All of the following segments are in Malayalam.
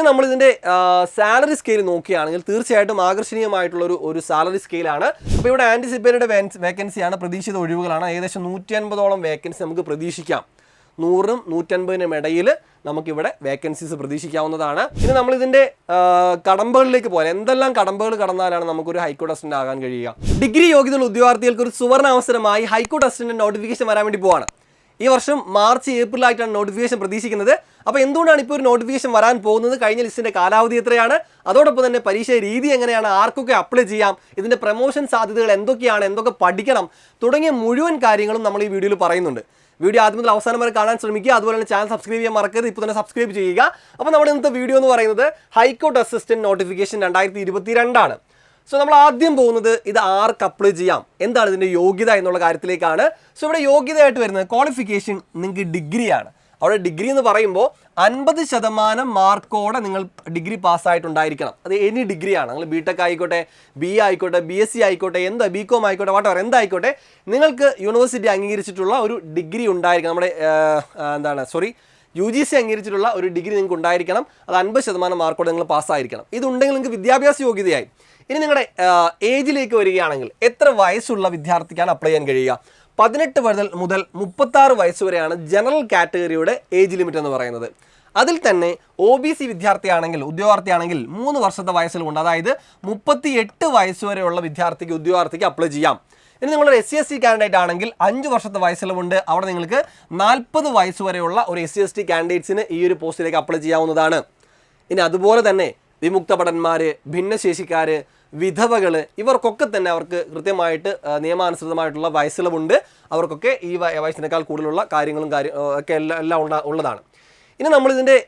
ഇനി നമ്മൾ ഇതിന്റെ സാലറി സ്കെയിൽ നോക്കുകയാണെങ്കിൽ തീർച്ചയായിട്ടും ആകർഷണീയമായിട്ടുള്ള ഒരു ഒരു സാലറി സ്കെയിലാണ് അപ്പോൾ ഇവിടെ ആന്റിസിപ്പേറ്റഡ് വേക്കൻസിയാണ് പ്രതീക്ഷിത ഒഴിവുകളാണ്. ഏകദേശം നൂറ്റി അൻപതോളം വേക്കൻസി നമുക്ക് പ്രതീക്ഷിക്കാം. നൂറിനും നൂറ്റൻപതിനും ഇടയിൽ നമുക്കിവിടെ വേക്കൻസീസ് പ്രതീക്ഷിക്കാവുന്നതാണ്. ഇനി നമ്മൾ ഇതിന്റെ കടമ്പകളിലേക്ക് പോകാൻ എന്തെല്ലാം കടമ്പകൾ കടന്നാലാണ് നമുക്കൊരു ഹൈക്കോർട്ട് അസിസ്റ്റന്റ് ആകാൻ കഴിയുക? ഡിഗ്രി യോഗ്യതയുള്ള ഉദ്യോഗാർത്ഥികൾക്ക് ഒരു സുവർണ അവസരമായി ഹൈക്കോർട്ട് അസിസ്റ്റന്റ് നോട്ടിഫിക്കേഷൻ വരാൻ വേണ്ടി പോവാണ്. ഈ വർഷം മാർച്ച് ഏപ്രിൽ ആയിട്ടാണ് നോട്ടിഫിക്കേഷൻ പ്രതീക്ഷിക്കുന്നത്. അപ്പോൾ എന്തുകൊണ്ടാണ് ഇപ്പോൾ ഒരു നോട്ടിഫിക്കേഷൻ വരാൻ പോകുന്നത്? കഴിഞ്ഞ ലിസ്റ്റിന്റെ കാലാവധി എത്രയാണ്? അതോടൊപ്പം തന്നെ പരീക്ഷ രീതി എങ്ങനെയാണ്? ആർക്കൊക്കെ അപ്ലൈ ചെയ്യാം? ഇതിന്റെ പ്രൊമോഷൻ സാധ്യതകൾ എന്തൊക്കെയാണ്? എന്തൊക്കെ പഠിക്കണം? തുടങ്ങിയ മുഴുവൻ കാര്യങ്ങളും നമ്മൾ ഈ വീഡിയോയിൽ പറയുന്നുണ്ട്. വീഡിയോ ആദ്യം മുതൽ അവസാനം വരെ കാണാൻ ശ്രമിക്കുക. അതുപോലെ തന്നെ ചാനൽ സബ്സ്ക്രൈബ് ചെയ്യാൻ മറക്കരുത്. ഇപ്പോൾ തന്നെ സബ്സ്ക്രൈബ് ചെയ്യുക. അപ്പോൾ നമ്മുടെ ഇന്നത്തെ വീഡിയോ എന്ന് പറയുന്നത് ഹൈക്കോർട്ട് അസിസ്റ്റന്റ് നോട്ടിഫിക്കേഷൻ രണ്ടായിരത്തി ഇരുപത്തി രണ്ടാണ് സോ നമ്മൾ ആദ്യം പോകുന്നത് ഇത് ആർക്ക് അപ്ലൈ ചെയ്യാം? എന്താണ് ഇതിന്റെ യോഗ്യത എന്നുള്ള കാര്യത്തിലേക്കാണ്. സോ ഇവിടെ യോഗ്യതയായിട്ട് വരുന്നത് ക്വാളിഫിക്കേഷൻ നിങ്ങൾക്ക് ഡിഗ്രിയാണ് അവിടെ ഡിഗ്രി എന്ന് പറയുമ്പോൾ അൻപത് ശതമാനം മാർക്കോടെ നിങ്ങൾ ഡിഗ്രി പാസ്സായിട്ടുണ്ടായിരിക്കണം അത് എനി ഡിഗ്രിയാണ് നിങ്ങൾ ബി ടെക് ആയിക്കോട്ടെ ബി എ ആയിക്കോട്ടെ ബി എസ് സി ആയിക്കോട്ടെ എന്താ ബി കോം ആയിക്കോട്ടെ വാട്ടവർ എന്തായിക്കോട്ടെ നിങ്ങൾക്ക് യൂണിവേഴ്സിറ്റി അംഗീകരിച്ചിട്ടുള്ള ഒരു ഡിഗ്രി ഉണ്ടായിരിക്കണം. നമ്മുടെ എന്താണ് സോറി യു ജി സി അംഗീകരിച്ചിട്ടുള്ള ഒരു ഡിഗ്രി നിങ്ങൾക്ക് ഉണ്ടായിരിക്കണം. അത് അൻപത് ശതമാനം മാർക്കോടെ നിങ്ങൾ പാസ്സായിരിക്കണം ഇതുണ്ടെങ്കിൽ നിങ്ങൾക്ക് വിദ്യാഭ്യാസ യോഗ്യതയായി. ഇനി നിങ്ങളുടെ ഏജിലേക്ക് വരികയാണെങ്കിൽ എത്ര വയസ്സുള്ള വിദ്യാർത്ഥിക്കാണ് അപ്ലൈ ചെയ്യാൻ കഴിയുക? പതിനെട്ട് മുതൽ മുതൽ മുപ്പത്താറ് വയസ്സ് വരെയാണ് ജനറൽ കാറ്റഗറിയുടെ ഏജ് ലിമിറ്റ് എന്ന് പറയുന്നത്. അതിൽ തന്നെ ഒ ബി സി വിദ്യാർത്ഥിയാണെങ്കിൽ ഉദ്യോഗാർത്ഥിയാണെങ്കിൽ മൂന്ന് വർഷത്തെ വയസ്സിലുണ്ട്. അതായത് മുപ്പത്തി എട്ട് വയസ്സ് വരെയുള്ള വിദ്യാർത്ഥിക്ക് ഉദ്യോഗാർത്ഥിക്ക് അപ്ലൈ ചെയ്യാം. ഇനി നിങ്ങളൊരു S C S T candidate ആണെങ്കിൽ അഞ്ച് വർഷത്തെ വയസ്സിലുമുണ്ട്. അവിടെ നിങ്ങൾക്ക് നാൽപ്പത് വയസ്സ് വരെയുള്ള ഒരു എസ് സി എസ് ടി കാൻഡിഡേറ്റ്സിന് ഈ ഒരു പോസ്റ്റിലേക്ക് അപ്ലൈ ചെയ്യാവുന്നതാണ്. ഇനി അതുപോലെ തന്നെ വിമുക്ത ഭടന്മാർ ഭിന്നശേഷിക്കാർ വിധവകൾ ഇവർക്കൊക്കെ തന്നെ അവർക്ക് കൃത്യമായിട്ട് നിയമാനുസൃതമായിട്ടുള്ള വയസ്സിളവുണ്ട്. അവർക്കൊക്കെ ഈ വയ- വയസ്സിനേക്കാൾ കൂടുതലുള്ള കാര്യങ്ങളും കാര്യം ഒക്കെ എല്ലാം എല്ലാം ഉള്ളതാണ്. ഇനി നമ്മളിതിന്റെ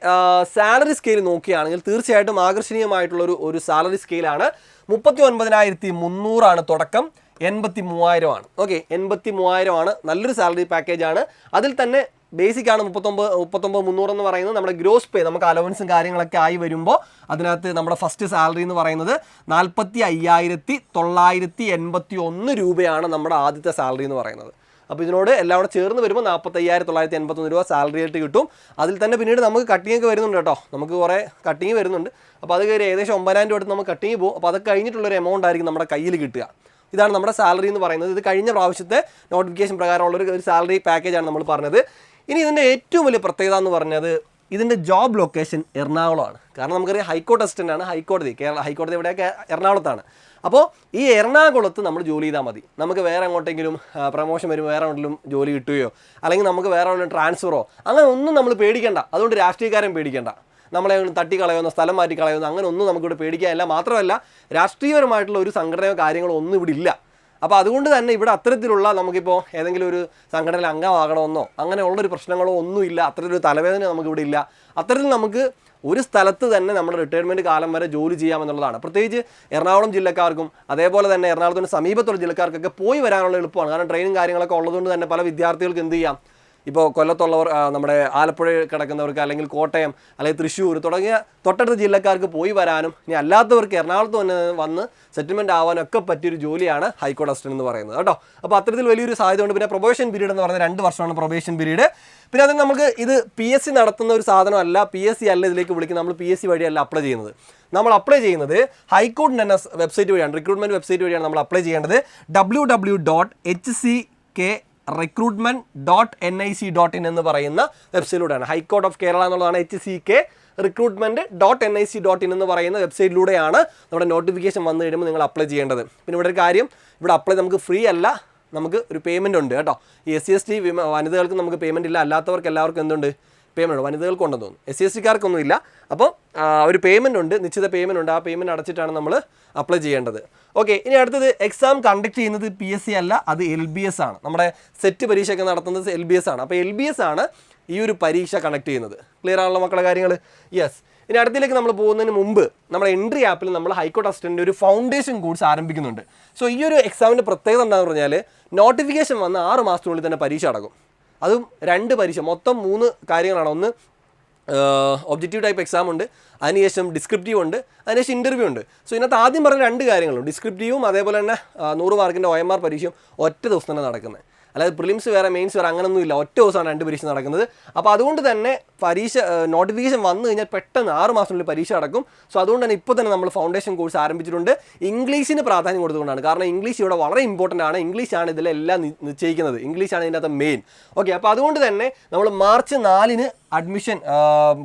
സാലറി സ്കെയിൽ നോക്കുകയാണെങ്കിൽ തീർച്ചയായിട്ടും ആകർഷണീയമായിട്ടുള്ളൊരു ഒരു സാലറി സ്കെയിലാണ്. മുപ്പത്തി ഒൻപതിനായിരത്തി മുന്നൂറാണ് തുടക്കം എൺപത്തി മൂവായിരമാണ് ഓക്കെ എൺപത്തി മൂവായിരമാണ് നല്ലൊരു സാലറി പാക്കേജാണ്. അതിൽ തന്നെ ബേസിക് ആണ് മുപ്പത്തൊമ്പത് മുപ്പത്തൊമ്പത് മുന്നൂറ് എന്ന് പറയുന്നത് നമ്മുടെ ഗ്രോസ് പേ നമുക്ക് അലവൻസും കാര്യങ്ങളൊക്കെ ആയി വരുമ്പോൾ അതിനകത്ത് നമ്മുടെ ഫസ്റ്റ് സാലറി എന്ന് പറയുന്നത് നാൽപ്പത്തി അയ്യായിരത്തി തൊള്ളായിരത്തി എൺപത്തി ഒന്ന് രൂപയാണ് നമ്മുടെ ആദ്യത്തെ സാലറി എന്ന് പറയുന്നത്. അപ്പോൾ ഇതിനോട് എല്ലാം കൂടെ ചേർന്ന് വരുമ്പോൾ നാൽപ്പത്തയ്യായിരത്തി തൊള്ളായിരത്തി എൺപത്തൊന്ന് രൂപ സാലറി ആയിട്ട് കിട്ടും. അതിൽ തന്നെ പിന്നീട് നമുക്ക് കട്ടിങ് ഒക്കെ വരുന്നുണ്ട് കേട്ടോ. നമുക്ക് കുറേ കട്ടിങ് വരുന്നുണ്ട്. അപ്പോൾ അത് കയറി ഏകദേശം ഒമ്പതിനായിരം രൂപ നമുക്ക് കട്ടിങ് പോകും. അപ്പോൾ അത് കഴിഞ്ഞിട്ടുള്ളൊരു എമൗണ്ട് ആയിരിക്കും നമ്മുടെ കയ്യിൽ കിട്ടുക. ഇതാണ് നമ്മുടെ സാലറി എന്ന് പറയുന്നത്. ഇത് കഴിഞ്ഞ പ്രാവശ്യത്തെ നോട്ടിഫിക്കേഷൻ പ്രകാരമുള്ള ഒരു സാലറി പാക്കേജാണ് നമ്മൾ പറഞ്ഞത്. ഇനി ഇതിന്റെ ഏറ്റവും വലിയ പ്രത്യേകത എന്ന് പറഞ്ഞത് ഇതിന്റെ ജോബ് ലൊക്കേഷൻ എറണാകുളമാണ്. കാരണം നമുക്കറിയാം ഹൈക്കോടതി അസിസ്റ്റന്റാണ് ഹൈക്കോടതി കേരള ഹൈക്കോടതി ഇവിടെയൊക്കെ എറണാകുളത്താണ്. അപ്പോൾ ഈ എറണാകുളത്ത് നമ്മൾ ജോലി ചെയ്താൽ മതി. നമുക്ക് വേറെ എങ്ങോട്ടെങ്കിലും പ്രമോഷൻ വരുമ്പോൾ വേറെ എങ്ങോട്ടെങ്കിലും ജോലി കിട്ടുകയോ അല്ലെങ്കിൽ നമുക്ക് വേറെ എവിടെയും ട്രാൻസ്ഫറോ അങ്ങനെ ഒന്നും നമ്മൾ പേടിക്കേണ്ട. അതുകൊണ്ട് രാഷ്ട്രീയക്കാരൻ പേടിക്കേണ്ട. നമ്മളെ തട്ടിക്കളയുന്ന സ്ഥലം മാറ്റി കളയുന്ന അങ്ങനെ ഒന്നും നമുക്കിവിടെ പേടിക്കാനില്ല. മാത്രമല്ല രാഷ്ട്രീയപരമായിട്ടുള്ള ഒരു സംഘടനയോ കാര്യങ്ങളോ ഒന്നും ഇവിടെ ഇല്ല. അപ്പോൾ അതുകൊണ്ട് തന്നെ ഇവിടെ അത്തരത്തിലുള്ള നമുക്കിപ്പോൾ ഏതെങ്കിലും ഒരു സംഘടനയിൽ അംഗമാകണമെന്നോ അങ്ങനെയുള്ളൊരു പ്രശ്നങ്ങളോ ഒന്നുമില്ല. അത്തരത്തിലൊരു തലവേദന നമുക്കിവിടെ ഇല്ല. അത്തരത്തിൽ നമുക്ക് ഒരു സ്ഥലത്ത് തന്നെ നമ്മുടെ റിട്ടയർമെന്റ് കാലം വരെ ജോലി ചെയ്യാമെന്നുള്ളതാണ്. പ്രത്യേകിച്ച് എറണാകുളം ജില്ലക്കാർക്കും അതേപോലെ തന്നെ എറണാകുളത്തിന് സമീപത്തുള്ള ജില്ലക്കാർക്കൊക്കെ പോയി വരാനുള്ള എളുപ്പമാണ്. കാരണം ട്രെയിനും കാര്യങ്ങളൊക്കെ ഉള്ളതുകൊണ്ട് തന്നെ പല വിദ്യാർത്ഥികൾക്ക് എന്ത് ചെയ്യാം? ഇപ്പോൾ കൊല്ലത്തുള്ളവർ നമ്മുടെ ആലപ്പുഴ കിടക്കുന്നവർക്ക് അല്ലെങ്കിൽ കോട്ടയം അല്ലെങ്കിൽ തൃശ്ശൂർ തുടങ്ങിയ തൊട്ടടുത്ത ജില്ലക്കാർക്ക് പോയി വരാനും ഇനി അല്ലാത്തവർക്ക് എറണാകുളത്ത് തന്നെ വന്ന് സെറ്റിൽമെന്റ് ആവാനും ഒക്കെ പറ്റിയൊരു ജോലിയാണ് ഹൈക്കോടതി അസിസ്റ്റന്റ് എന്ന് പറയുന്നത് കേട്ടോ. അപ്പോൾ അത്തരത്തിൽ വലിയൊരു സാധ്യത ഉണ്ട്. പിന്നെ പ്രൊബേഷൻ പീരീഡ് എന്ന് പറഞ്ഞാൽ രണ്ട് വർഷമാണ് പ്രൊബേഷൻ പീരീഡ് പിന്നെ അതിന് നമുക്ക് ഇത് പി എസ് സി നടത്തുന്ന ഒരു സാധനമല്ല. പി എസ് സി അല്ല ഇതിലേക്ക് വിളിക്കുന്നത്. നമ്മൾ പി എസ് സി വഴിയല്ല അപ്ലൈ ചെയ്യുന്നത്. നമ്മൾ അപ്ലൈ ചെയ്യുന്നത് ഹൈക്കോടതി തന്നെ വെബ്സൈറ്റ് വഴിയാണ്. റിക്രൂട്ട്മെന്റ് വെബ്സൈറ്റ് വഴിയാണ് നമ്മൾ അപ്ലൈ ചെയ്യേണ്ടത്. W W dot H C K recruitment dot N I C dot in എന്ന് പറയുന്ന വെബ്സൈറ്റിലൂടെയാണ് ഹൈക്കോർട്ട് ഓഫ് കേരള എന്നുള്ളതാണ് H C K recruitment dot N I C dot in എന്ന് പറയുന്ന വെബ്സൈറ്റിലൂടെയാണ് നമ്മുടെ നോട്ടിഫിക്കേഷൻ വന്നു കഴിയുമ്പോൾ നിങ്ങൾ അപ്ലൈ ചെയ്യേണ്ടത്. പിന്നെ ഇവിടെ ഒരു കാര്യം ഇവിടെ അപ്ലൈ നമുക്ക് ഫ്രീ അല്ല നമുക്ക് ഒരു പേയ്മെന്റ് ഉണ്ട് കേട്ടോ. എസ് സി എസ് ടി വനിതകൾക്ക് നമുക്ക് പേയ്മെന്റ് ഇല്ല അല്ലാത്തവർക്ക് എല്ലാവർക്കും എന്തുണ്ട്? പേയ്മെന്റ് ഉണ്ട്. വനിതകൾക്ക് ഉണ്ടെന്ന് തോന്നുന്നു. എസ് സി എസ് ടിക്കാർക്കൊന്നും ഇല്ല. അപ്പോൾ ഒരു പേയ്മെന്റ് ഉണ്ട് നിശ്ചിത പേയ്മെന്റ് ഉണ്ട്. ആ പേയ്മെന്റ് അടച്ചിട്ടാണ് നമ്മൾ അപ്ലൈ ചെയ്യേണ്ടത്. ഓക്കെ ഇനി അടുത്തത് എക്സാം കണ്ടക്ട് ചെയ്യുന്നത് പി എസ് സി അല്ല അത് എൽ ബി എസ് ആണ്. നമ്മുടെ സെറ്റ് പരീക്ഷയൊക്കെ നടത്തുന്നത് എൽ ബി എസ് ആണ്. അപ്പോൾ എൽ ബി എസ് ആണ് ഈ ഒരു പരീക്ഷ കണക്ട് ചെയ്യുന്നത്. ക്ലിയർ ആണല്ലോ മക്കളുടെ കാര്യങ്ങൾ യെസ് ഇനി അടുത്തിലേക്ക് നമ്മൾ പോകുന്നതിന് മുമ്പ് നമ്മുടെ എൻട്രി ആപ്പിൽ നമ്മൾ ഹൈക്കോർട്ട് അസിസ്റ്റന്റ് ഒരു ഫൗണ്ടേഷൻ കോഴ്സ് ആരംഭിക്കുന്നുണ്ട്. സോ ഈ ഒരു എക്സാമിന്റെ പ്രത്യേകത എന്താണെന്ന് പറഞ്ഞാൽ നോട്ടിഫിക്കേഷൻ വന്ന് ആറ് മാസത്തിനുള്ളിൽ തന്നെ പരീക്ഷ അടക്കും അതും രണ്ട് പരീക്ഷ മൊത്തം മൂന്ന് കാര്യങ്ങളാണ്. ഒന്ന് ഒബ്ജക്റ്റീവ് ടൈപ്പ് എക്സാം ഉണ്ട് അതിനുശേഷം ഡിസ്ക്രിപ്റ്റീവ് ഉണ്ട് അതിനുശേഷം ഇന്റർവ്യൂ ഉണ്ട്. സോ ഇതിനകത്ത് ആദ്യം പറഞ്ഞ രണ്ട് കാര്യങ്ങളും ഡിസ്ക്രിപ്റ്റീവും അതേപോലെ തന്നെ നൂറ് മാർക്കിന്റെ ഒ എം ആർ പരീക്ഷയും ഒറ്റ ദിവസം തന്നെ നടക്കുന്നത്. അല്ലാതെ പ്രിലിംസ് വേറെ മെയിൻസ് വേറെ അങ്ങനൊന്നും ഇല്ല. ഒറ്റ ദിവസമാണ് രണ്ട് പരീക്ഷ നടക്കുന്നത്. അപ്പോൾ അതുകൊണ്ട് തന്നെ പരീക്ഷ നോട്ടിഫിക്കേഷൻ വന്നു കഴിഞ്ഞാൽ പെട്ടെന്ന് ആറ് മാസത്തിനുള്ളിൽ പരീക്ഷ നടക്കും. സോ അതുകൊണ്ട് തന്നെ ഇപ്പോൾ തന്നെ നമ്മൾ ഫൗണ്ടേഷൻ കോഴ്സ് ആരംഭിച്ചിട്ടുണ്ട്. ഇംഗ്ലീഷിന് പ്രാധാന്യം കൊടുത്തുകൊണ്ടാണ്. കാരണം ഇംഗ്ലീഷ് ഇവിടെ വളരെ ഇമ്പോർട്ടന്റ് ആണ്. ഇംഗ്ലീഷാണ് ഇതിലെല്ലാം നിശ്ചയിക്കുന്നത്. ഇംഗ്ലീഷാണ് ഇതിന്റെ അകത്ത് മെയിൻ ഓക്കെ അപ്പോൾ അതുകൊണ്ട് തന്നെ നമ്മൾ മാർച്ച് നാലിന് അഡ്മിഷൻ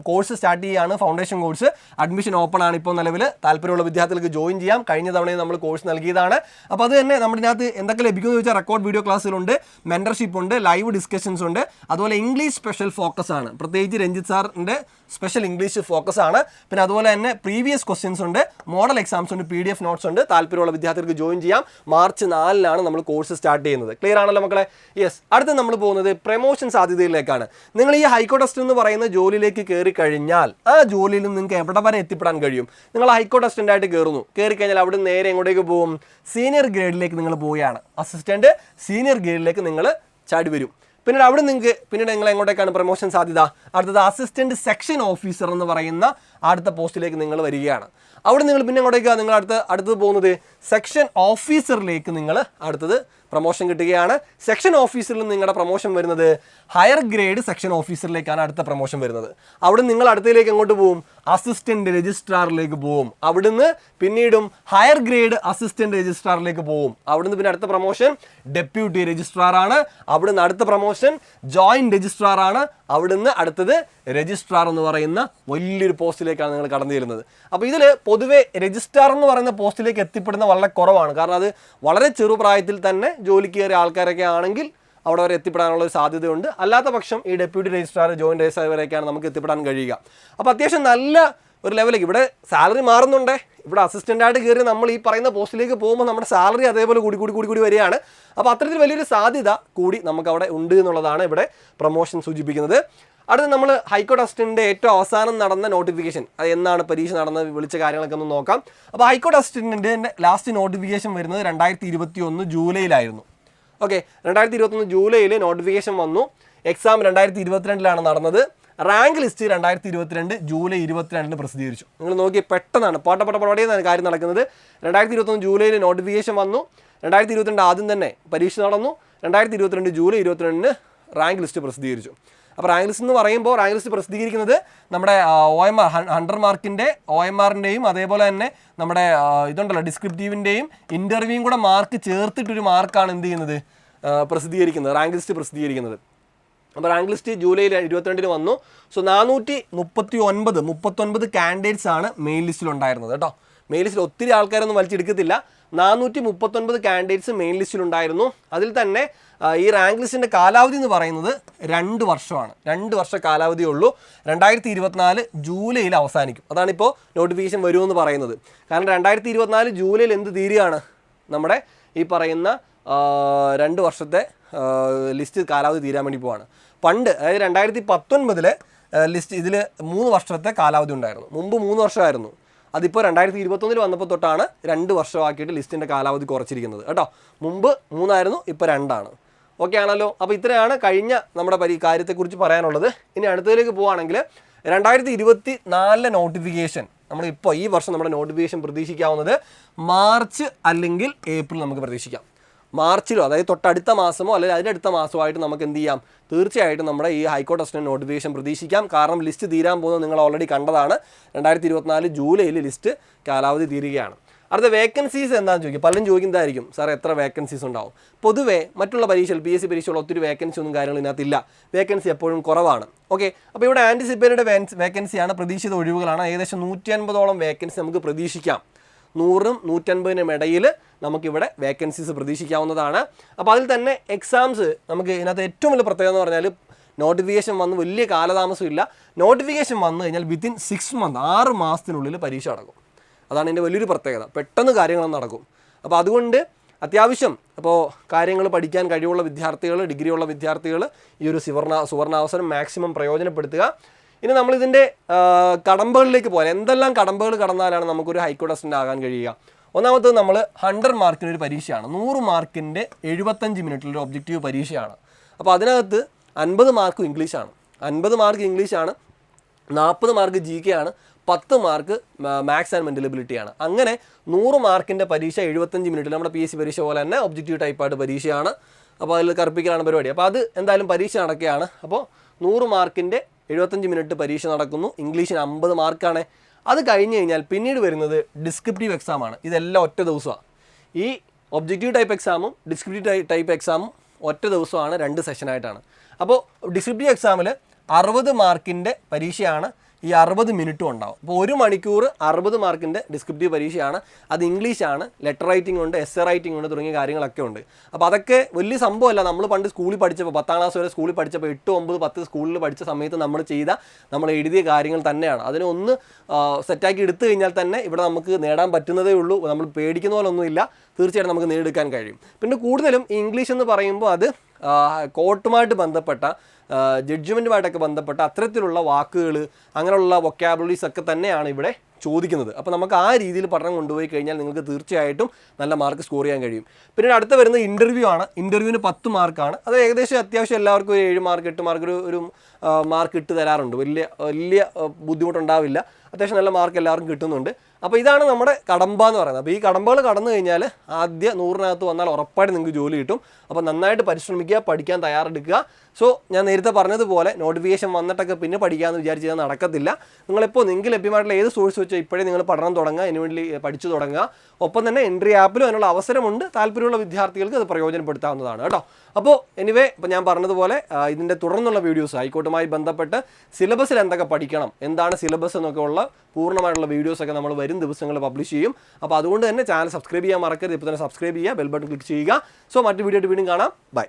കോഴ്സ് സ്റ്റാർട്ട് ചെയ്യുകയാണ് ഫൗണ്ടേഷൻ കോഴ്സ് അഡ്മിഷൻ ഓപ്പൺ ആണ് ഇപ്പോൾ നിലവിൽ. താല്പര്യമുള്ള വിദ്യാർത്ഥികൾക്ക് ജോയിൻ ചെയ്യാം. കഴിഞ്ഞ തവണയും നമ്മൾ കോഴ്സ് നൽകിയതാണ്. അപ്പോൾ അത് തന്നെ നമ്മുടെ ഇതിനകത്ത് എന്തൊക്കെ ലഭിക്കുമെന്ന് ചോദിച്ചാൽ റെക്കോർഡ് വീഡിയോ ക്ലാസ്സുകളുണ്ട് മെന്റർഷിപ്പ് ഉണ്ട് ലൈവ് ഡിസ്കഷൻസ് ഉണ്ട്. അതുപോലെ ഇംഗ്ലീഷ് സ്പെഷ്യൽ ഫോക്കസ് ആണ്. പ്രത്യേകിച്ച് രഞ്ജിത്ത് സാറിന്റെ സ്പെഷ്യൽ ഇംഗ്ലീഷ് ഫോക്കസ് ആണ്. പിന്നെ അതുപോലെ തന്നെ പ്രീവിയസ് ക്വസ്റ്റ്യൻസ് ഉണ്ട്. മോഡൽ എക്സാംസ് ഉണ്ട് പി ഡി എഫ് നോട്ട്സ് ഉണ്ട്. താല്പര്യമുള്ള വിദ്യാർത്ഥികൾക്ക് ജോയിൻ ചെയ്യാം. മാർച്ച് നാലിനാണ് നമ്മൾ കോഴ്സ് സ്റ്റാർട്ട് ചെയ്യുന്നത്. ക്ലിയർ ആണല്ലോ മക്കളെ? യെസ് അടുത്ത് നമ്മൾ പോകുന്നത് പ്രൊമോഷൻ സാധ്യതയിലേക്കാണ്. നിങ്ങൾ ഈ ഹൈക്കോടെസ്റ്റ് എന്ന് പറയുന്ന ജോലിയിലേക്ക് കയറി കഴിഞ്ഞാൽ ആ ജോലിയിൽ നിങ്ങൾക്ക് എവിടെ വരെ എത്തിപ്പെടാൻ കഴിയും? നിങ്ങൾ ഹൈക്കോർട്ട് അസിസ്റ്റന്റ് ആയിട്ട് കയറുന്നു. കയറി കഴിഞ്ഞാൽ അവിടെ നേരെ എങ്ങോട്ടേക്ക് പോകും? സീനിയർ ഗ്രേഡിലേക്ക് നിങ്ങൾ പോവുകയാണ്. അസിസ്റ്റന്റ് സീനിയർ ഗ്രേഡിലേക്ക് നിങ്ങൾ ചാടി വരും. പിന്നീട് അവിടെ നിങ്ങൾക്ക് പിന്നീട് നിങ്ങൾ എങ്ങോട്ടേക്കാണ് പ്രൊമോഷൻ സാധ്യത? അടുത്തത് അസിസ്റ്റന്റ് സെക്ഷൻ ഓഫീസർ എന്ന് പറയുന്ന അടുത്ത പോസ്റ്റിലേക്ക് നിങ്ങൾ വരികയാണ്. അവിടെ നിങ്ങൾ പിന്നെ അങ്ങോട്ടേക്ക് നിങ്ങൾ അടുത്ത് അടുത്തത് പോകുന്നത്? സെക്ഷൻ ഓഫീസറിലേക്ക് നിങ്ങൾ അടുത്തത് പ്രൊമോഷൻ കിട്ടുകയാണ്. സെക്ഷൻ ഓഫീസറിൽ നിങ്ങളുടെ പ്രൊമോഷൻ വരുന്നത് ഹയർ ഗ്രേഡ് സെക്ഷൻ ഓഫീസറിലേക്കാണ് അടുത്ത പ്രൊമോഷൻ വരുന്നത്. അവിടെ നിങ്ങൾ അടുത്തതിലേക്ക് എങ്ങോട്ട് പോകും അസിസ്റ്റന്റ് രജിസ്ട്രാറിലേക്ക് പോകും അവിടുന്ന് പിന്നീടും ഹയർ ഗ്രേഡ് അസിസ്റ്റന്റ് രജിസ്ട്രാറിലേക്ക് പോകും അവിടുന്ന് പിന്നെ അടുത്ത പ്രൊമോഷൻ ഡെപ്യൂട്ടി രജിസ്ട്രാറാണ് അവിടുന്ന് അടുത്ത പ്രൊമോഷൻ ജോയിന്റ് രജിസ്ട്രാർ ആണ്. അവിടുന്ന് അടുത്തത് രജിസ്ട്രാർ എന്ന് പറയുന്ന വലിയൊരു പോസ്റ്റിലേക്കാണ് നിങ്ങൾ കടന്നു ചെല്ലുന്നത്. അപ്പോൾ ഇതിൽ പൊതുവേ രജിസ്ട്രാർ എന്ന് പറയുന്ന പോസ്റ്റിലേക്ക് എത്തിപ്പെടുന്ന വളരെ കുറവാണ്. കാരണം അത് വളരെ ചെറുപ്രായത്തിൽ തന്നെ ജോലിക്ക് കയറിയ ആൾക്കാരൊക്കെ ആണെങ്കിൽ അവിടെ വരെ എത്തിപ്പെടാനുള്ള ഒരു സാധ്യതയുണ്ട്. അല്ലാത്ത പക്ഷം ഈ ഡെപ്യൂട്ടി രജിസ്ട്രാർ ജോയിന്റ് രജിസ്ട്രാർ വരെയൊക്കെയാണ് നമുക്ക് എത്തിപ്പെടാൻ കഴിയുക. അപ്പോൾ അത്യാവശ്യം നല്ല ഒരു ലെവലിലേക്ക് ഇവിടെ സാലറി മാറുന്നുണ്ടേ. ഇവിടെ അസിസ്റ്റന്റ് ആയിട്ട് കയറി നമ്മൾ ഈ പറയുന്ന പോസ്റ്റിലേക്ക് പോകുമ്പോൾ നമ്മുടെ സാലറി അതേപോലെ കൂടി കൂടി കൂടി കൂടി വരികയാണ്. അപ്പോൾ അത്തരത്തിൽ വലിയൊരു സാധ്യത കൂടി നമുക്ക് അവിടെ ഉണ്ട് എന്നുള്ളതാണ് ഇവിടെ പ്രൊമോഷൻ സൂചിപ്പിക്കുന്നത്. അടുത്ത് നമ്മൾ ഹൈക്കോടതി അസിസ്റ്റന്റിന്റെ ഏറ്റവും അവസാനം നടന്ന നോട്ടിഫിക്കേഷൻ അത് എന്നാണ് പരീക്ഷ നടന്നത് വിളിച്ച കാര്യങ്ങളൊക്കെ ഒന്ന് നോക്കാം. അപ്പോൾ ഹൈക്കോടതി അസിസ്റ്റന്റിന്റെ ലാസ്റ്റ് നോട്ടിഫിക്കേഷൻ വരുന്നത് രണ്ടായിരത്തി ഇരുപത്തി ഒന്ന് ജൂലൈയിലായിരുന്നു. ഓക്കെ രണ്ടായിരത്തി ഇരുപത്തൊന്ന് ജൂലൈയിൽ നോട്ടിഫിക്കേഷൻ വന്നു. എക്സാം രണ്ടായിരത്തി ഇരുപത്തിരണ്ടിലാണ് നടന്നത്. റാങ്ക് ലിസ്റ്റ് രണ്ടായിരത്തി ഇരുപത്തിരണ്ട് ജൂലൈ ഇരുപത്തിരണ്ടിന് പ്രസിദ്ധീകരിച്ചു. നിങ്ങൾ നോക്കി പെട്ടെന്നാണ്. പാട്ട പട്ട കാര്യം നടക്കുന്നത്. രണ്ടായിരത്തി ഇരുപത്തൊന്ന് ജൂലൈയിൽ നോട്ടിഫിക്കേഷൻ വന്നു. രണ്ടായിരത്തി ഇരുപത്തിരണ്ട് ആദ്യം തന്നെ പരീക്ഷ നടന്നു. രണ്ടായിരത്തി ഇരുപത്തിരണ്ട് ജൂലൈ ഇരുപത്തിരണ്ടിന് റാങ്ക് ലിസ്റ്റ് പ്രസിദ്ധീകരിച്ചു. അപ്പോൾ റാങ്ക് ലിസ്റ്റ് എന്ന് പറയുമ്പോൾ റാങ്ക് ലിസ്റ്റ് പ്രസിദ്ധീകരിക്കുന്നത് നമ്മുടെ ഒ എം ആർ ഹൺഡ്രഡ് മാർക്കിന്റെ ഒ എം ആറിന്റെയും അതേപോലെ തന്നെ നമ്മുടെ ഇതുണ്ടല്ലോ ഡിസ്ക്രിപ്റ്റീവിന്റെയും ഇന്റർവ്യൂവും കൂടെ മാർക്ക് ചേർത്തിട്ടൊരു മാർക്കാണ് എന്ത് ചെയ്യുന്നത്? പ്രസിദ്ധീകരിക്കുന്നത്. റാങ്ക് ലിസ്റ്റ് പ്രസിദ്ധീകരിക്കുന്നത്. അപ്പോൾ റാങ്ക് ലിസ്റ്റ് ജൂലൈ ഇരുപത്തിരണ്ടിന് വന്നു. സോ നാനൂറ്റി മുപ്പത്തി ഒൻപത് മുപ്പത്തൊൻപത് കാൻഡിഡേറ്റ്സ് ആണ് മെയിൻ ലിസ്റ്റിൽ ഉണ്ടായിരുന്നത് കേട്ടോ. മെയിൻ ലിസ്റ്റിൽ ഒത്തിരി ആൾക്കാരൊന്നും വലിച്ചെടുക്കത്തില്ല. നാനൂറ്റി മുപ്പത്തൊൻപത് കാൻഡിഡേറ്റ്സ് മെയിൻ ലിസ്റ്റിലുണ്ടായിരുന്നു അതിൽ തന്നെ ഈ റാങ്ക് ലിസ്റ്റിന്റെ കാലാവധി എന്ന് പറയുന്നത് രണ്ട് വർഷമാണ്. രണ്ട് വർഷ കാലാവധിയേ ഉള്ളൂ. രണ്ടായിരത്തി ഇരുപത്തിനാല് ജൂലൈയിൽ അവസാനിക്കും. അതാണിപ്പോൾ നോട്ടിഫിക്കേഷൻ വരുമെന്ന് പറയുന്നത്. കാരണം രണ്ടായിരത്തി ഇരുപത്തിനാല് ജൂലൈയിൽ എന്ത് തീരുകയാണ്? നമ്മുടെ ഈ പറയുന്ന രണ്ട് വർഷത്തെ ലിസ്റ്റ് കാലാവധി തീരാൻ വേണ്ടി പോവാണ്. പണ്ട് അതായത് രണ്ടായിരത്തി പത്തൊൻപതിലെ ലിസ്റ്റ് ഇതിൽ മൂന്ന് വർഷത്തെ കാലാവധി ഉണ്ടായിരുന്നു. മുമ്പ് മൂന്ന് വർഷമായിരുന്നു. അതിപ്പോൾ രണ്ടായിരത്തി ഇരുപത്തൊന്നിൽ വന്നപ്പോൾ തൊട്ടാണ് രണ്ട് വർഷമാക്കിയിട്ട് ലിസ്റ്റിന്റെ കാലാവധി കുറച്ചിരിക്കുന്നത്. കേട്ടോ? മുമ്പ് മൂന്നായിരുന്നു ഇപ്പോൾ രണ്ടാണ്. ഓക്കെ ആണല്ലോ? അപ്പോൾ ഇത്രയാണ് കഴിഞ്ഞ നമ്മുടെ പരി കാര്യത്തെക്കുറിച്ച് പറയാനുള്ളത്. ഇനി അടുത്തതിലേക്ക് പോവുകയാണെങ്കിൽ രണ്ടായിരത്തി ഇരുപത്തി നാലിലെ നോട്ടിഫിക്കേഷൻ നമ്മളിപ്പോൾ ഈ വർഷം നമ്മുടെ നോട്ടിഫിക്കേഷൻ പ്രതീക്ഷിക്കാവുന്നത് മാർച്ച് അല്ലെങ്കിൽ ഏപ്രിൽ നമുക്ക് പ്രതീക്ഷിക്കാം. മാർച്ചിലോ അതായത് തൊട്ടടുത്ത മാസമോ അല്ലെങ്കിൽ അതിന്റെ അടുത്ത മാസമായിട്ട് നമുക്ക് എന്ത് ചെയ്യാം? തീർച്ചയായിട്ടും നമ്മുടെ ഈ ഹൈക്കോർട്ട് അസിസ്റ്റന്റ് നോട്ടിഫിക്കേഷൻ പ്രതീക്ഷിക്കാം. കാരണം ലിസ്റ്റ് തീരാൻ പോകുന്നത് നിങ്ങൾ ഓൾറെഡി കണ്ടതാണ്. രണ്ടായിരത്തി ഇരുപത്തിനാല് ജൂലൈയിൽ ലിസ്റ്റ് കാലാവധി തീരുകയാണ്. അടുത്ത വേക്കൻസീസ് എന്താണെന്ന് ചോദിക്കും. പലരും ചോദിക്കുന്നതായിരിക്കും സാർ എത്ര വേക്കൻസീസ് ഉണ്ടാവും? പൊതുവേ മറ്റുള്ള പരീക്ഷകൾ പി എസ് സി പരീക്ഷകൾ ഒത്തിരി വേക്കൻസി ഒന്നും കാര്യങ്ങൾ ഇതിനകത്തില്ല വേക്കൻസി എപ്പോഴും കുറവാണ്. ഓക്കെ അപ്പോൾ ഇവിടെ ആന്റിസിപ്പേറ്റഡ് വേക്കൻസിയാണ് പ്രതീക്ഷിത ഒഴിവുകളാണ്. ഏകദേശം നൂറ്റി അൻപതോളം വേക്കൻസി നമുക്ക് പ്രതീക്ഷിക്കാം. നൂറും നൂറ്റൻപതിനും ഇടയിൽ നമുക്കിവിടെ വേക്കൻസീസ് പ്രതീക്ഷിക്കാവുന്നതാണ്. അപ്പോൾ അതിൽ തന്നെ എക്സാംസ് നമുക്ക് ഇതിനകത്ത് ഏറ്റവും വലിയ പ്രത്യേകത എന്ന് പറഞ്ഞാൽ നോട്ടിഫിക്കേഷൻ വന്ന് വലിയ കാലതാമസമില്ല. നോട്ടിഫിക്കേഷൻ വന്നു കഴിഞ്ഞാൽ വിത്തിൻ സിക്സ് മന്ത് ആറ് മാസത്തിനുള്ളിൽ പരീക്ഷ നടക്കും. അതാണ് എന്റെ വലിയൊരു പ്രത്യേകത. പെട്ടെന്ന് കാര്യങ്ങൾ നടക്കും. അപ്പോൾ അതുകൊണ്ട് അത്യാവശ്യം അപ്പോൾ കാര്യങ്ങൾ പഠിക്കാൻ കഴിവുള്ള വിദ്യാർത്ഥികൾ ഡിഗ്രിയുള്ള വിദ്യാർത്ഥികൾ ഈ ഒരു സുവർണ സുവർണാവസരം മാക്സിമം പ്രയോജനപ്പെടുത്തുക. ഇനി നമ്മളിതിന്റെ കടമ്പകളിലേക്ക് പോകാൻ. എന്തെല്ലാം കടമ്പകൾ കടന്നാലാണ് നമുക്കൊരു ഹൈക്കോർട്ട് അസിസ്റ്റന്റ് ആകാൻ കഴിയുക? ഒന്നാമത്തത് നമ്മൾ ഹൺഡ്രഡ് മാർക്കിന്റെ ഒരു പരീക്ഷയാണ്. നൂറ് മാർക്കിന്റെ എഴുപത്തഞ്ച് മിനിറ്റിലൊരു ഒബ്ജക്റ്റീവ് പരീക്ഷയാണ്. അപ്പോൾ അതിനകത്ത് അൻപത് മാർക്കും ഇംഗ്ലീഷാണ്. അൻപത് മാർക്ക് ഇംഗ്ലീഷാണ്. നാൽപ്പത് മാർക്ക് ജി കെ ആണ്. പത്ത് മാർക്ക് മാത്സ് ആൻഡ് മെന്റലബിലിറ്റിയാണ് അങ്ങനെ നൂറ് മാർക്കിന്റെ പരീക്ഷ എഴുപത്തഞ്ച് മിനിറ്റിൽ നമ്മുടെ പി എസ് സി പരീക്ഷ പോലെ തന്നെ ഒബ്ജക്റ്റീവ് ടൈപ്പായിട്ട് പരീക്ഷയാണ്. അപ്പോൾ അതിൽ കറുപ്പിക്കലാണ് പരിപാടി. അപ്പോൾ അത് എന്തായാലും പരീക്ഷ നടക്കുകയാണ്. അപ്പോൾ നൂറ് മാർക്കിന്റെ എഴുപത്തഞ്ച് മിനിറ്റ് പരീക്ഷ നടക്കുന്നു. ഇംഗ്ലീഷിന് അമ്പത് മാർക്കാണ്. അത് കഴിഞ്ഞ് കഴിഞ്ഞാൽ പിന്നീട് വരുന്നത് ഡിസ്ക്രിപ്റ്റീവ് എക്സാമാണ് ഇതെല്ലാം ഒറ്റ ദിവസമാണ്. ഈ ഒബ്ജക്റ്റീവ് ടൈപ്പ് എക്സാമും ഡിസ്ക്രിപ്റ്റീവ് ടൈപ്പ് എക്സാമും ഒറ്റ ദിവസമാണ് രണ്ട് സെഷനായിട്ടാണ് അപ്പോൾ ഡിസ്ക്രിപ്റ്റീവ് എക്സാമിൽ അറുപത് മാർക്കിന്റെ പരീക്ഷയാണ്. ഈ അറുപത് മിനിറ്റും ഉണ്ടാവും. അപ്പോൾ ഒരു മണിക്കൂർ അറുപത് മാർക്കിന്റെ ഡിസ്ക്രിപ്റ്റീവ് പരീക്ഷയാണ്. അത് ഇംഗ്ലീഷാണ് ലെറ്റർ റൈറ്റിംഗ് ഉണ്ട് എസ് റൈറ്റിംഗ് ഉണ്ട് തുടങ്ങിയ കാര്യങ്ങളൊക്കെ ഉണ്ട്. അപ്പോൾ അതൊക്കെ വലിയ സംഭവമല്ല. നമ്മൾ പണ്ട് സ്കൂളിൽ പഠിച്ചപ്പോൾ പത്താം ക്ലാസ് വരെ സ്കൂളിൽ പഠിച്ചപ്പോൾ എട്ട് ഒമ്പത് പത്ത് സ്കൂളിൽ പഠിച്ച സമയത്ത് നമ്മൾ ചെയ്ത നമ്മൾ എഴുതിയ കാര്യങ്ങൾ തന്നെയാണ്. അതിനെ ഒന്ന് സെറ്റാക്കി എടുത്തു കഴിഞ്ഞാൽ തന്നെ ഇവിടെ നമുക്ക് നേടാൻ പറ്റുന്നതേ ഉള്ളൂ. നമ്മൾ പേടിക്കുന്ന പോലെ ഒന്നുമില്ല തീർച്ചയായിട്ടും നമുക്ക് നേടിയെടുക്കാൻ കഴിയും. പിന്നെ കൂടുതലും ഇംഗ്ലീഷ് എന്ന് പറയുമ്പോൾ അത് കോർട്ടുമായിട്ട് ബന്ധപ്പെട്ട ജഡ്ജ്മെന്റുമായിട്ടൊക്കെ ബന്ധപ്പെട്ട അത്തരത്തിലുള്ള വാക്കുകൾ അങ്ങനെയുള്ള വൊക്കാബുലറീസ് ഒക്കെ തന്നെയാണ് ഇവിടെ ചോദിക്കുന്നത്. അപ്പോൾ നമുക്ക് ആ രീതിയിൽ പഠനം കൊണ്ടുപോയി കഴിഞ്ഞാൽ നിങ്ങൾക്ക് തീർച്ചയായിട്ടും നല്ല മാർക്ക് സ്കോർ ചെയ്യാൻ കഴിയും. പിന്നീട് അടുത്ത വരുന്നത് ഇന്റർവ്യൂ ആണ്. ഇന്റർവ്യൂവിന് പത്ത് മാർക്കാണ് അത് ഏകദേശം അത്യാവശ്യം എല്ലാവർക്കും ഒരു ഏഴ് മാർക്ക് എട്ട് മാർക്ക് ഒരു ഒരു മാർക്ക് ഇട്ട് തരാറുണ്ട്. വലിയ വലിയ ബുദ്ധിമുട്ടുണ്ടാവില്ല. അത്യാവശ്യം നല്ല മാർക്ക് എല്ലാവർക്കും കിട്ടുന്നുണ്ട്. അപ്പോൾ ഇതാണ് നമ്മുടെ കടമ്പ എന്ന് പറയുന്നത്. അപ്പോൾ ഈ കടമ്പകൾ കടന്നു കഴിഞ്ഞാൽ ആദ്യ നൂറിനകത്ത് വന്നാൽ ഉറപ്പായിട്ട് നിങ്ങൾക്ക് ജോലി കിട്ടും. അപ്പോൾ നന്നായിട്ട് പരിശ്രമിക്കുക പഠിക്കാൻ തയ്യാറെടുക്കുക. സോ ഞാൻ നേരത്തെ പറഞ്ഞതുപോലെ നോട്ടിഫിക്കേഷൻ വന്നിട്ടൊക്കെ പിന്നെ പഠിക്കാമെന്ന് വിചാരിച്ച് ഞാൻ നടക്കത്തില്ല. നിങ്ങളിപ്പോൾ നിങ്ങൾക്ക് ലഭ്യമായിട്ടുള്ള ഏത് സോഴ്സ് വെച്ചാൽ ഇപ്പോഴേ നിങ്ങൾ പഠനം തുടങ്ങുക അതിന് വേണ്ടി പഠിച്ചു തുടങ്ങുക. ഒപ്പം തന്നെ എൻട്രി ആപ്പിലും അതിനുള്ള അവസരമുണ്ട്. താല്പര്യമുള്ള വിദ്യാർത്ഥികൾക്ക് അത് പ്രയോജനപ്പെടുത്താവുന്നതാണ് കേട്ടോ. അപ്പോൾ എനിവേ ഇപ്പോൾ ഞാൻ പറഞ്ഞതുപോലെ ഇതിന്റെ തുടർന്നുള്ള വീഡിയോസ് ഹൈക്കോട്ടുമായി ബന്ധപ്പെട്ട് സിലബസിൽ എന്തൊക്കെ പഠിക്കണം എന്താണ് സിലബസ് എന്നൊക്കെ ഉള്ള പൂർണമായിട്ടുള്ള വീഡിയോസൊക്കെ നമ്മൾ വരും ദിവസങ്ങളിൽ പബ്ലിഷ് ചെയ്യും. അപ്പോൾ അതുകൊണ്ട് തന്നെ ചാനൽ സബ്സ്ക്രൈബ് ചെയ്യാൻ മറക്കരുത്. ഇപ്പോൾ തന്നെ സബ്സ്ക്രൈബ് ചെയ്യുക ബെൽ ബട്ടൺ ക്ലിക്ക് ചെയ്യുക. സോ മറ്റു വീഡിയോ വീണ്ടും കാണാം. ബൈ